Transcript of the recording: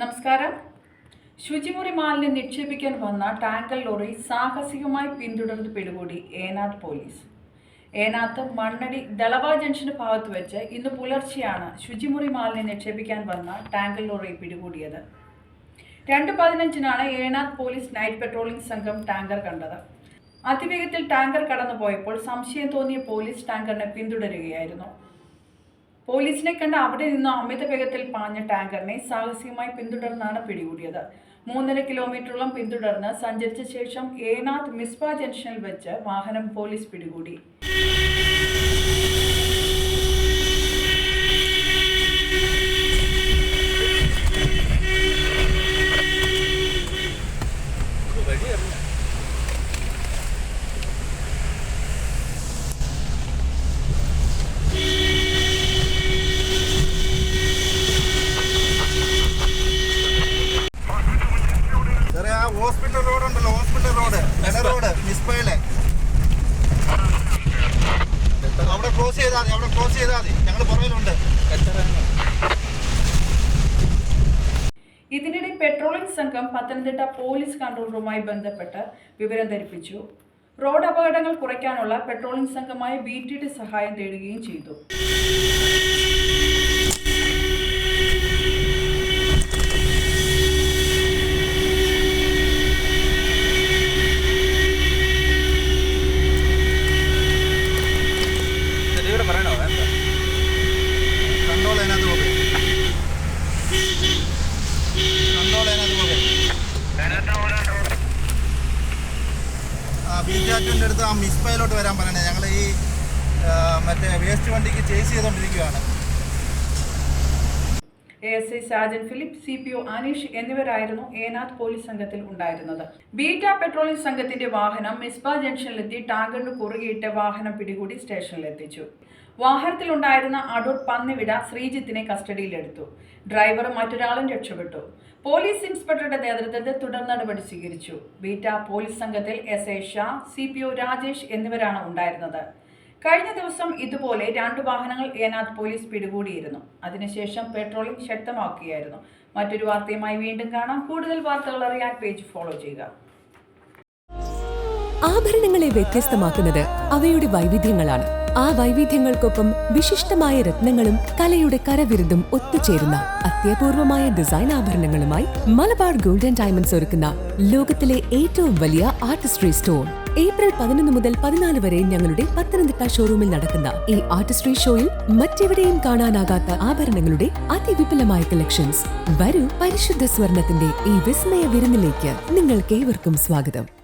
നമസ്കാരം. ശുചിമുറി മാലിന്യം നിക്ഷേപിക്കാൻ വന്ന ടാങ്കർ ലോറി സാഹസികമായി പിന്തുടർന്ന് പിടികൂടി ഏനാത്ത് പോലീസ്. ഏനാത്ത് മണ്ണടി ദളവ ജംഗ്ഷന് ഭാഗത്ത് വെച്ച് ഇന്ന് പുലർച്ചെയാണ് ശുചിമുറി മാലിന്യം നിക്ഷേപിക്കാൻ വന്ന ടാങ്കർ ലോറി പിടികൂടിയത്. രണ്ട് പതിനഞ്ചിനാണ് ഏനാത്ത് പോലീസ് നൈറ്റ് പെട്രോളിംഗ് സംഘം ടാങ്കർ കണ്ടത്. അതിവേഗത്തിൽ ടാങ്കർ കടന്നുപോയപ്പോൾ സംശയം തോന്നിയ പോലീസ് ടാങ്കറിനെ പിന്തുടരുകയായിരുന്നു. പോലീസിനെ കണ്ട് അവിടെ നിന്ന് അമിത വേഗത്തിൽ പാഞ്ഞ ടാങ്കറിനെ സാഹസികമായി പിന്തുടർന്നാണ് പിടികൂടിയത്. മൂന്നര കിലോമീറ്ററോളം പിന്തുടർന്ന് സഞ്ചരിച്ച ശേഷം ഏനാഥ് മിസ്ബ ജംഗ്ഷനിൽ വെച്ച് വാഹനം പോലീസ് പിടികൂടി സാറേ ആ ഹോസ്പിറ്റൽ റോഡ് ഉണ്ടല്ലോ ഹോസ്പിറ്റൽ റോഡ് റോഡ് മിസ്ബയിലെ അവിടെ ക്രോസ് ചെയ്താൽ മതി അവിടെ ക്രോസ് ചെയ്താൽ മതി. ഞങ്ങൾ പുറകിലുണ്ട്. ഇതിനിടെ പെട്രോളിംഗ് സംഘം പത്തനംതിട്ട പോലീസ് കൺട്രോൾ റൂമുമായി ബന്ധപ്പെട്ട് വിവരം ധരിപ്പിച്ചു. റോഡ് അപകടങ്ങൾ കുറയ്ക്കാനുള്ള പെട്രോളിംഗ് സംഘമായ ബി ടി സഹായം തേടുകയും ചെയ്തു. ആ ബീച്ചാറ്റിന്റെ അടുത്ത് ആ മിസ്ബയിലോട്ട് വരാൻ പറയണേ ഞങ്ങൾ ഈ മറ്റേ വേസ്റ്റ് വണ്ടിക്ക് ചേസ് ചെയ്തുകൊണ്ടിരിക്കുകയാണ് A S I Sajan Philip C P O Aneesh എന്നിവരായിരുന്നു ഏനാഥ് പോലീസ് സംഘത്തിൽ ഉണ്ടായിരുന്നത്. ബീറ്റ പെട്രോളിംഗ് സംഘത്തിന്റെ വാഹനം മിസ്ബ ജംഗ്ഷനിലെത്തി ടാങ്കറിന് കുറുകെയിട്ട് വാഹനം പിടികൂടി സ്റ്റേഷനിലെത്തിച്ചു. വാഹനത്തിലുണ്ടായിരുന്ന അടൂർ പന്നിവിട ശ്രീജിത്തിനെ കസ്റ്റഡിയിലെടുത്തു. ഡ്രൈവറും മറ്റൊരാളും രക്ഷപ്പെട്ടു. പോലീസ് ഇൻസ്പെക്ടറുടെ നേതൃത്വത്തിൽ തുടർ നടപടി സ്വീകരിച്ചു. ബീറ്റ പോലീസ് സംഘത്തിൽ S I Shah C P O Rajesh എന്നിവരാണ് ഉണ്ടായിരുന്നത്. കഴിഞ്ഞ ദിവസം ഇതുപോലെ രണ്ട് വാഹനങ്ങൾ ഏനാഥ് പോലീസ് പിടികൂടിയിരുന്നു. അതിനുശേഷം പെട്രോളിംഗ് ശക്തമാക്കുകയായിരുന്നു. മറ്റൊരു വാർത്തയുമായി വീണ്ടും കാണാം. കൂടുതൽ വാർത്തകൾ അറിയാൻ പേജ് ഫോളോ ചെയ്യുക. ആഭരണങ്ങളെ വ്യത്യസ്തമാക്കുന്നത് അവയുടെ വൈവിധ്യങ്ങളാണ്. ആ വൈവിധ്യങ്ങൾക്കൊപ്പം വിശിഷ്ടമായ രത്നങ്ങളും കലയുടെ കരവിരുതും ഒത്തുചേരുന്ന അത്യപൂർവമായ ഡിസൈൻ ആഭരണങ്ങളുമായി മലബാർ ഗോൾഡൻ ഡയമണ്ട്സ് ഒരുക്കുന്ന ലോകത്തിലെ ഏറ്റവും വലിയ ആർട്ടിസ്ട്രി സ്റ്റോർ ഏപ്രിൽ പതിനൊന്ന് മുതൽ പതിനാല് വരെ ഞങ്ങളുടെ പത്തനംതിട്ട ഷോറൂമിൽ നടക്കുന്ന ഈ ആർട്ടിസ്ട്രി ഷോയിൽ മറ്റെവിടെയും കാണാനാകാത്ത ആഭരണങ്ങളുടെ അതിവിപുലമായ കളക്ഷൻസ് വരൂ പരിശുദ്ധ സ്വർണത്തിന്റെ ഈ വിസ്മയ വിരുന്നിലേക്ക് നിങ്ങൾക്ക് ഏവർക്കും സ്വാഗതം.